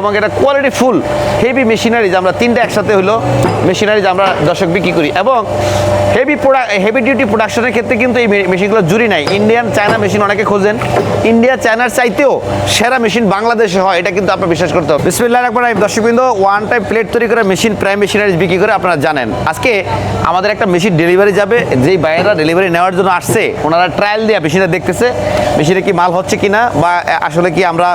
এবং এটা quality full heavy machineries আমরা তিনটা একসাথে হলো মেশিনারিজ আমরা দর্শক বিক্রি করি। এবং হেভি প্রোডাক্ট হেভি ডিউটি প্রোডাকশনের ক্ষেত্রে কিন্তু এই মেশিনগুলো জুরি নাই। ইন্ডিয়ান চায়না মেশিন অনেকে খোঁজেন। ইন্ডিয়া চায়নার চাইতেও সেরা মেশিন বাংলাদেশে হয়, এটা কিন্তু আপনার বিশ্বাস করতে হবে। বিসমিল্লাহ রাখবেন দর্শকবৃন্দ ওয়ান টাইম প্লেট তৈরি করা মেশিন প্রাইম মেশিনারিজ বিক্রি করে আপনারা জানেন। আজকে আমাদের একটা মেশিন ডেলিভারি যাবে, যেই বাইরেরা ডেলিভারি নেওয়ার জন্য আসছে, ওনারা ট্রায়াল দিয়ে মেশিনটা দেখতেছে মেশিনে কি মাল হচ্ছে কিনা, বা আসলে কি আমরা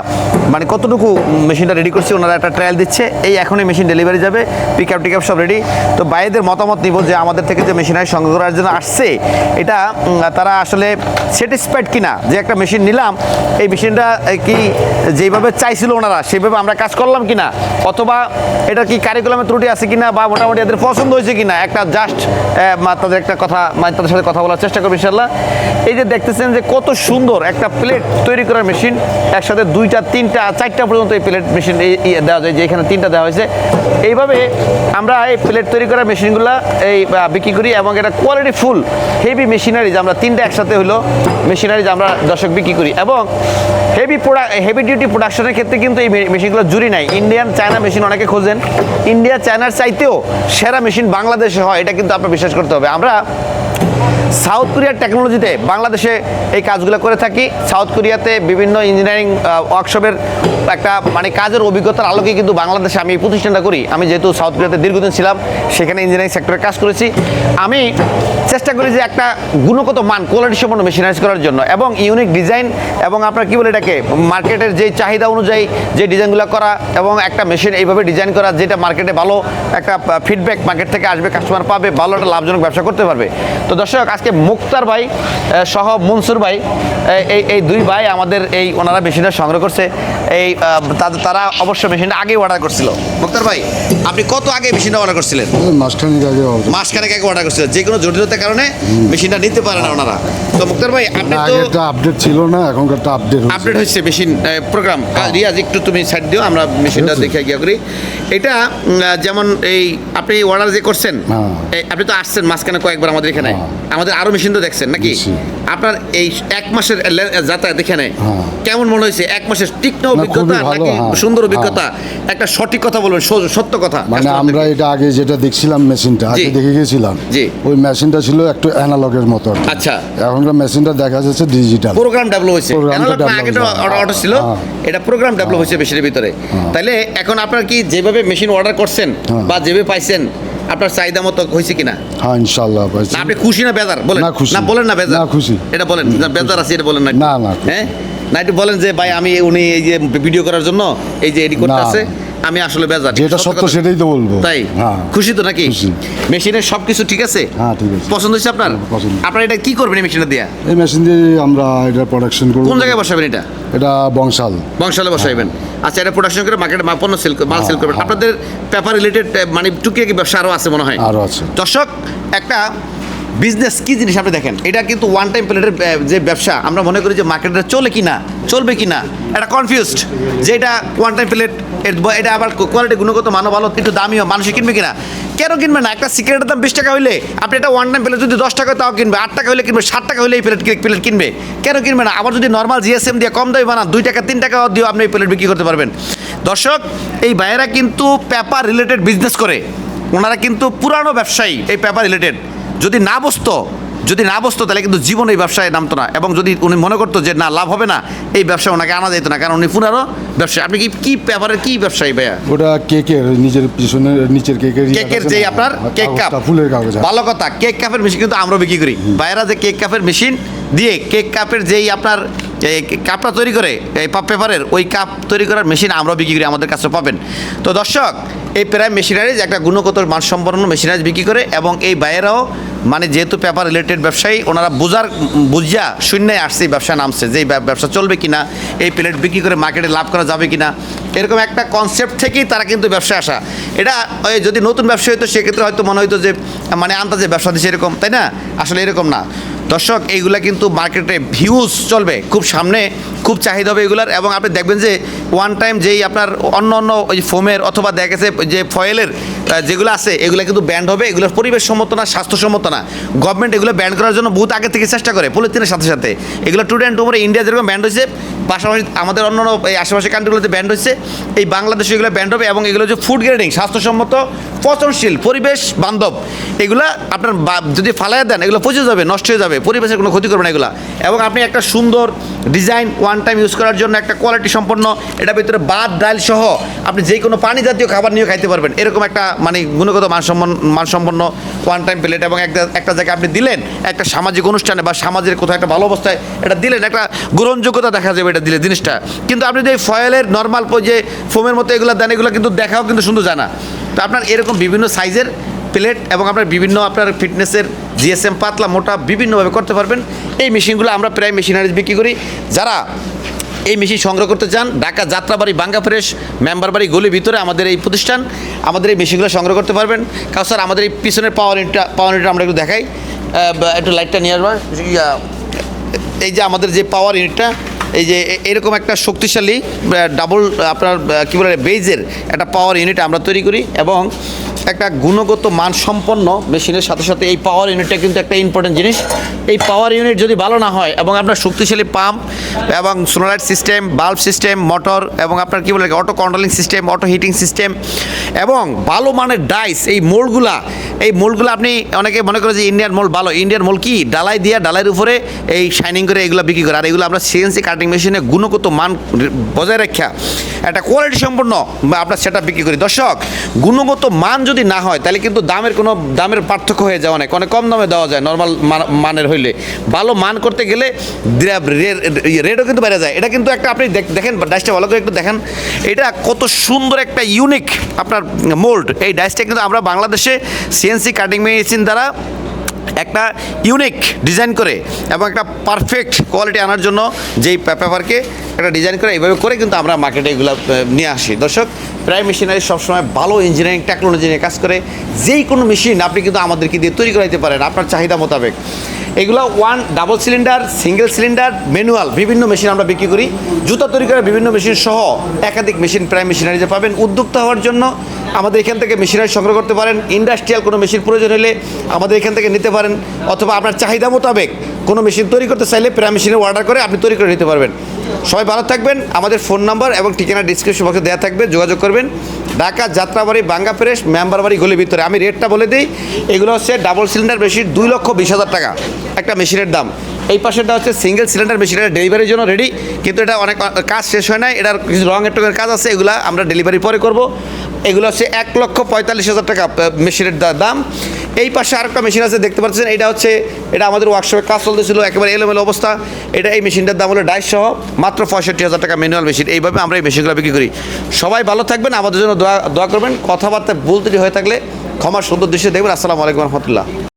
মানে কতটুকু মেশিনটা রেডি করছি, ওনারা একটা ট্রায়াল দিচ্ছে। এই এখনই মেশিন ডেলিভারি যাবে পিক আপ টিক আপ সব রেডি তো বাইরেদের মতামত নিব যে আমাদের থেকে যে মেশিন মেশিনারি সংগ্রহ করার জন্য আসছে, এটা তারা আসলে স্যাটিসফাইড কিনা? যে একটা মেশিন নিলাম, এই মেশিনটা কি যেভাবে চাইছিল ওনারা, সেইভাবে আমরা কাজ করলাম কিনা? অথবা এটা কি কারিকুলামের ত্রুটি আছে কিনা বা মোটামুটি এদের পছন্দ হয়েছে কিনা? একটা জাস্ট তাদের একটা কথা মানে তাদের সাথে কথা বলার চেষ্টা করব ইনশাল্লাহ এই যে দেখতেছেন যে কত সুন্দর একটা প্লেট তৈরি করার মেশিন একসাথে দুইটা, তিনটা, চারটা পর্যন্ত এই প্লেট মেশিন দেওয়া যায়, যে এখানে তিনটা দেওয়া হয়েছে। এইভাবে আমরা এই প্লেট তৈরি করার মেশিনগুলো এই বিক্রি করি এবং এটা কোয়ালিটি ফুল হেভি মেশিনারিজ আমরা তিনটা একসাথে হলো মেশিনারিজ আমরা দর্শক বিক্রি করি। এবং হেভি প্রোডাক্ট হেভি ডিউটি প্রোডাকশনের ক্ষেত্রে কিন্তু এই মেশিনগুলো জুরি নাই। ইন্ডিয়ান চায়না মেশিন অনেকে খোঁজেন। ইন্ডিয়া চায়নার চাইতেও সেরা মেশিন বাংলাদেশে হয়, এটা কিন্তু আপনার বিশ্বাস করতে হবে। আমরা সাউথ কোরিয়ার টেকনোলজিতে বাংলাদেশে এই কাজগুলো করে থাকি। সাউথ কোরিয়াতে বিভিন্ন ইঞ্জিনিয়ারিং ওয়ার্কশপের একটা মানে কাজের অভিজ্ঞতার আলোকে কিন্তু বাংলাদেশে আমি এই প্রতিষ্ঠানটা করি। আমি যেহেতু সাউথ কোরিয়াতে দীর্ঘদিন ছিলাম, সেখানে ইঞ্জিনিয়ারিং সেক্টরে কাজ করেছি। আমি চেষ্টা করি যে একটা গুণগত মান কোয়ালিটি সম্পন্ন মেশিনারিজ করার জন্য এবং ইউনিক ডিজাইন এবং আপনার কি বলে এটাকে মার্কেটের যে চাহিদা অনুযায়ী যে ডিজাইনগুলো করা এবং একটা মেশিন এইভাবে ডিজাইন করা, যেটা মার্কেটে ভালো একটা ফিডব্যাক মার্কেট থেকে আসবে কাস্টমার পাবে, ভালো একটা লাভজনক ব্যবসা করতে পারবে। তো দর্শক আজকে মুক্তার ভাই সহ মনসুর ভাই এই এই দুই ভাই আমাদের এই ওনারা মেশিনটা সংগ্রহ করছে। এই তারা অবশ্য মেশিনটা আগে অর্ডার করছিল। মুক্তার ভাই আপনি কত আগে মেশিনটা অর্ডার করছিলেন? মাসখানেক আগে মাসখানেক আগে অর্ডার করছিলেন। যে কোনো জটিলতার কারণে মেশিনটা নিতে পারে না ওনারা। তো মুক্তার ভাই আপনি তো আগেরটা আপডেট ছিল না এখনকার তো আপডেট আপডেট হচ্ছে মেশিন প্রোগ্রাম রিয়াজ একটু তুমি সাইড দিও আমরা মেশিনটা দেখে গিয়া করি। এটা যেমন এই আপনি অর্ডার যে করছেন হ্যাঁ। আপনি তো আসছেন মাঝখানে কয়েকবার আমাদের এখানে। হ্যাঁ। আমাদের আরও মেশিন তো দেখছেন নাকি? আপনার এই এক মাসের যাতায়াত এখানে হ্যাঁ। কেমন মনে হয়েছে? এক মাসের তীক্ষ্ণ অভিজ্ঞতা নাকি হ্যাঁ। সুন্দর অভিজ্ঞতা? একটা সঠিক কথা বলবেন সত্য কথা। মানে আমরা এটা আগে যেটা দেখছিলাম মেশিনটা আগে দেখে গেছিলাম। ওই মেশিনটা ছিল একটু অ্যানালগের মতো। আচ্ছা। এখনকার মেশিনটা দেখা যাচ্ছে ডিজিটাল প্রোগ্রাম ডেভেলপ হয়েছে। Program টা অ্যানালগ না আগে তো অটো ছিল। হ্যাঁ। এটা প্রোগ্রাম ডেভেলপ হয়েছে মেশিনের ভিতরে। তাইলে এখন আপনার কি যেভাবে মেশিন অর্ডার করছেন হ্যাঁ। বা যেভাবে পাইছেন আপনার চাহিদা মতো হয়েছে কিনা? হ্যাঁ ইনশাল্লাহ হয়েছে। না আপনি খুশি না বেজার? বলেন। না, খুশি। না বলেন না বেজার। না, খুশি। এটা বলেন। না বেজার আছে এটা বলেন না না, না, হ্যাঁ? না একটু বলেন যে ভাই আমি উনি এই যে ভিডিও করার জন্য এই যে এডি করতে আছে আমি আসলে বেজার। যেটা সত্য সেটাই তো বলব। তাই? হ্যাঁ। খুশি তো নাকি। মেশিনের সব কিছু ঠিক আছে? হ্যাঁ, ঠিক আছে। পছন্দ হয়েছে আপনার? পছন্দ। আপনার এটা কি করবেন এই মেশিনটা দিয়া? এই মেশিন দিয়ে আমরা এটা প্রোডাকশন করব। কোন জায়গায় বসাবেন এটা? এটা বংশাল। বংশালে বসাইবেন। আচ্ছা এটা প্রোডাকশন করে মার্কেটে পণ্য সেল মাল সেল করবেন। হ্যাঁ। আপনাদের পেপার রিলেটেড মানে টুকিয়াকি ব্যবসা আরও আছে মনে হয়। আরও আছে। দর্শক একটা বিজনেস কি জিনিস আপনি দেখেন? এটা কিন্তু ওয়ান টাইম প্লেটের যে ব্যবসা, আমরা মনে করি যে মার্কেটে চলে কি না চলবে কি না এটা কনফিউজড যে এটা ওয়ান টাইম প্লেট এটা আবার কোয়ালিটি গুণগত মানও ভালো একটু দামিও, মানুষ কিনবে কিনা? কেন কিনবে না? একটা সিগারেটের দাম বিশ টাকা হইলে আপনি এটা ওয়ান টাইম প্লেট যদি দশ টাকা তাও কিনবে, আট টাকা হলে কিনবে, ষাট টাকা হলে এই প্লেট প্লেট কিনবে? কেন কিনবে না? আবার যদি নর্মাল জিএসএম দিয়ে কম দামে বানান, দুই টাকা, তিন টাকা দিয়েও আপনি এই প্লেট বিক্রি করতে পারবেন। দর্শক, এই ভাইয়েরা কিন্তু পেপার রিলেটেড বিজনেস করে। ওনারা কিন্তু পুরানো ব্যবসায়ী, এই পেপার রিলেটেড যদি না বসতো যদি না বসতো তাহলে কিন্তু জীবন এই ব্যবসায় নামতো না। এবং যদি উনি মনে করতো যে না লাভ হবে না এই ব্যবসায় ওনাকে আনা যেত না। কারণ উনি পুরানো ব্যবসায়। আপনি কি কি পেপারের কি ব্যবসায়ী ভাইয়া? ওটা কেকের নিজের পিছনে নিচের কেকের কেকের যেই যে আপনার হ্যাঁ, কেক কাপ। ফুলের কাগজ। ভালো কথা কেক কাপের মেশিন কিন্তু আমরা বিক্রি করি। বাইরা যে কেক কাপের মেশিন দিয়ে কেক কাপের যেই আপনার এই কাপটা তৈরি করে, এই পাপ পেপারের ওই কাপ তৈরি করার মেশিন আমরা বিক্রি করি, আমাদের কাছে পাবেন। তো দর্শক, এই প্রায় মেশিনারিজ একটা গুণগত মানসম্পন্ন মেশিনারিজ বিক্রি করে এবং এই বাইরেও মানে যেহেতু পেপার রিলেটেড ব্যবসায়ী, ওনারা বোঝার, বুঝিয়া শূন্যে আসছে এই ব্যবসা নামছে, যে ব্যবসা চলবে কিনা, এই প্লেট বিক্রি করে মার্কেটে লাভ করা যাবে কিনা, এরকম একটা কনসেপ্ট থেকেই তারা কিন্তু ব্যবসায় আসা। এটা, ওই যদি নতুন ব্যবসা হতো সেক্ষেত্রে হয়তো মনে হতো যে মানে আন্তাজে ব্যবসা দিচ্ছে এরকম, তাই না? আসলে এরকম না। দর্শক, এইগুলা কিন্তু মার্কেটে ভিউজ চলবে। খুব সামনে, খুব চাহিদা হবে এগুলার এবং আপনি দেখবেন যে ওয়ান টাইম যেই আপনার অন্য অন্য ওই ফোমের অথবা দেখা গেছে যে ফয়েলের যেগুলো আছে, এগুলো কিন্তু ব্যান্ড হবে, এগুলোর পরিবেশ সম্মত না, স্বাস্থ্যসম্মত না। গভর্নমেন্ট এগুলো ব্যান্ড করার জন্য বহুত আগে থেকে চেষ্টা করে, পলিথিনের সাথে সাথে। এগুলো টুডে অ্যান্ড টুমোরে ইন্ডিয়া যেরকম ব্যান্ড হয়েছে, পাশাপাশি আমাদের অন্য অন্য এই আশেপাশে কান্ট্রিগুলোতে ব্যান্ড হচ্ছে এই বাংলাদেশে এগুলো ব্যান্ড হবে এবং এগুলো যে ফুড গ্রেডিং স্বাস্থ্যসম্মত, পচনশীল, পরিবেশ বান্ধব। এগুলো আপনার যদি ফালাইয়া দেন, এগুলো পচে যাবে, নষ্ট হয়ে যাবে, পরিবেশের কোনো ক্ষতি করবে না এগুলো। এবং আপনি একটা সুন্দর ডিজাইন ওয়ান টাইম ইউজ করার জন্য একটা কোয়ালিটি সম্পন্ন এটা ভিতরে বাদ ডাল সহ আপনি যে কোনো পানি জাতীয় খাবার নিয়ে খাইতে পারবেন। এরকম একটা মানে গুণগত মানসম্পন্ন মানসম্পন্ন ওয়ান টাইম প্লেট এবং একটা একটা জায়গায় আপনি দিলেন, একটা সামাজিক অনুষ্ঠানে বা সমাজের কোথাও একটা ভালো অবস্থায় এটা দিলেন, একটা গ্রহণযোগ্যতা দেখা যাবে এটা দিলে জিনিসটা। কিন্তু আপনি যে ফয়েলের নর্মাল যে ফোমের মতো এগুলো দেন, এগুলো কিন্তু দেখাও কিন্তু সুন্দর জানা। তো আপনার এরকম বিভিন্ন সাইজের প্লেট এবং আপনার বিভিন্ন আপনার ফিটনেসের জিএসএম পাতলা মোটা বিভিন্নভাবে করতে পারবেন। এই মেশিনগুলো আমরা প্রায় মেশিনারিজ বিক্রি করি। যারা এই মেশিন সংগ্রহ করতে চান, ঢাকা যাত্রাবাড়ি বাঙ্গা ফ্রেশ, মেম্বার বাড়ি গলির ভিতরে আমাদের এই প্রতিষ্ঠান। আমাদের এই মেশিনগুলো সংগ্রহ করতে পারবেন। কারণ স্যার, আমাদের এই পিছনের পাওয়ার ইউনিটটা পাওয়ার ইউনিটটা আমরা একটু দেখাই। একটু লাইটটা নিয়ে আসবা। এই যে আমাদের যে পাওয়ার ইউনিটটা এই যে এরকম একটা শক্তিশালী ডাবল আপনার কী বলে বেজের একটা পাওয়ার ইউনিট আমরা তৈরি করি এবং একটা গুণগত মান সম্পন্ন মেশিনের সাথে সাথে এই পাওয়ার ইউনিটটা কিন্তু একটা ইম্পর্টেন্ট জিনিস। এই পাওয়ার ইউনিট যদি ভালো না হয় এবং আপনার শক্তিশালী পাম্প এবং সোনালাইট সিস্টেম বাল্ব সিস্টেম মোটর এবং আপনার কী বলে auto controlling system auto heating system এবং ভালো মানের ডাইস এই মোল্ডগুলা এই মোলগুলো আপনি অনেকে মনে করে যে ইন্ডিয়ান মোল ভালো ইন্ডিয়ান মোল কি? ডালাই দিয়া ডালাইয়ের উপরে এই শাইনিং করে এগুলো বিক্রি করে। আর এগুলো আমরা সিএনসি কাটিং মেশিনে গুণগত মান বজায় রাখা একটা কোয়ালিটি সম্পন্ন আপনার সেটা বিক্রি করি। দর্শক, গুণগত মান যদি না হয়, তাহলে কিন্তু দামের কোনো, দামের পার্থক্য হয়ে যাওয়া অনেক অনেক কম দামে দেওয়া যায় নর্মাল মানের হইলে। ভালো মান করতে গেলে রেটও কিন্তু বেড়ে যায়। এটা কিন্তু একটা আপনি দেখ- দেখেন ডাইসটা ভালো করে একটু দেখেন। এটা কত সুন্দর একটা ইউনিক আপনার মোল্ড এই ডাইসটা কিন্তু আমরা বাংলাদেশে সিএনসি কাটিং মেশিন দ্বারা একটা ইউনিক ডিজাইন করে এবং একটা পারফেক্ট কোয়ালিটি আনার জন্য যেই পেপারকে একটা ডিজাইন করে এইভাবে করে কিন্তু আমরা মার্কেটে এগুলো নিয়ে আসি। দর্শক, প্রায় মেশিনারি সবসময় ভালো ইঞ্জিনিয়ারিং টেকনোলজি নিয়ে কাজ করে। যেই কোনো মেশিন আপনি কিন্তু আমাদেরকে দিয়ে তৈরি করাইতে পারেন আপনার চাহিদা মোতাবেক। এগুলো one double cylinder single cylinder manual বিভিন্ন মেশিন আমরা বিক্রি করি। জুতা তৈরি করা বিভিন্ন মেশিন সহ একাধিক মেশিন প্রায় মেশিনারিতে পাবেন। উদ্যোক্তা হওয়ার জন্য আমাদের এখান থেকে মেশিনারি সংগ্রহ করতে পারেন, ইন্ডাস্ট্রিয়াল কোনো মেশিন প্রয়োজন হলে আমাদের এখান থেকে নিতে পারেন, অথবা আপনার চাহিদা মোতাবেক কোনো মেশিন তৈরি করতে চাইলে প্রায় মেশিনের অর্ডার করে আপনি তৈরি করে নিতে পারবেন। সবাই ভালো থাকবেন, আমাদের ফোন নাম্বার এবং ঠিকানা ডিসক্রিপশন বক্সে দেওয়া থাকবে, যোগাযোগ করবেন। ঢাকা, যাত্রাবাড়ি, বাঙ্গা ফ্রেশ মেম্বার বাড়ি গলির ভিতরে। আমি রেটটা বলে দিই, এগুলো হচ্ছে ডাবল সিলিন্ডার মেশিন দুই লক্ষ বিশ হাজার টাকা। একটা মেশিনের দাম। এই পাশেরটা হচ্ছে সিঙ্গেল সিলিন্ডার মেশিন এটা ডেলিভারির জন্য রেডি কিন্তু এটা অনেক, কাজ শেষ হয় না এটার কিছু রং একটুকের কাজ আছে, এগুলো আমরা ডেলিভারি পরে করব। এগুলো হচ্ছে এক লক্ষ পঁয়তাল্লিশ হাজার টাকা মেশিনের দাম। এই পাশে আরেকটা মেশিন আছে, দেখতে পাচ্ছেন, এটা হচ্ছে, এটা আমাদের ওয়ার্কশপে কাজ চলতেছিল, একেবারে এলোমেলো অবস্থা। এটা এই মেশিনটার দাম হলো সহ, মাত্র পঁয়ষট্টি হাজার টাকা ম্যানুয়াল মেশিন এইভাবে আমরা এই মেশিনগুলো বিক্রি করি। সবাই ভালো থাকবেন, আমাদের জন্য দোয়া দোয়া করবেন। কথাবার্তা বলতে হয়ে থাকলে ক্ষমার সুন্দর দৃশ্যে দেখবেন। আসসালামু আলাইকুম রহমতুল্লাহ।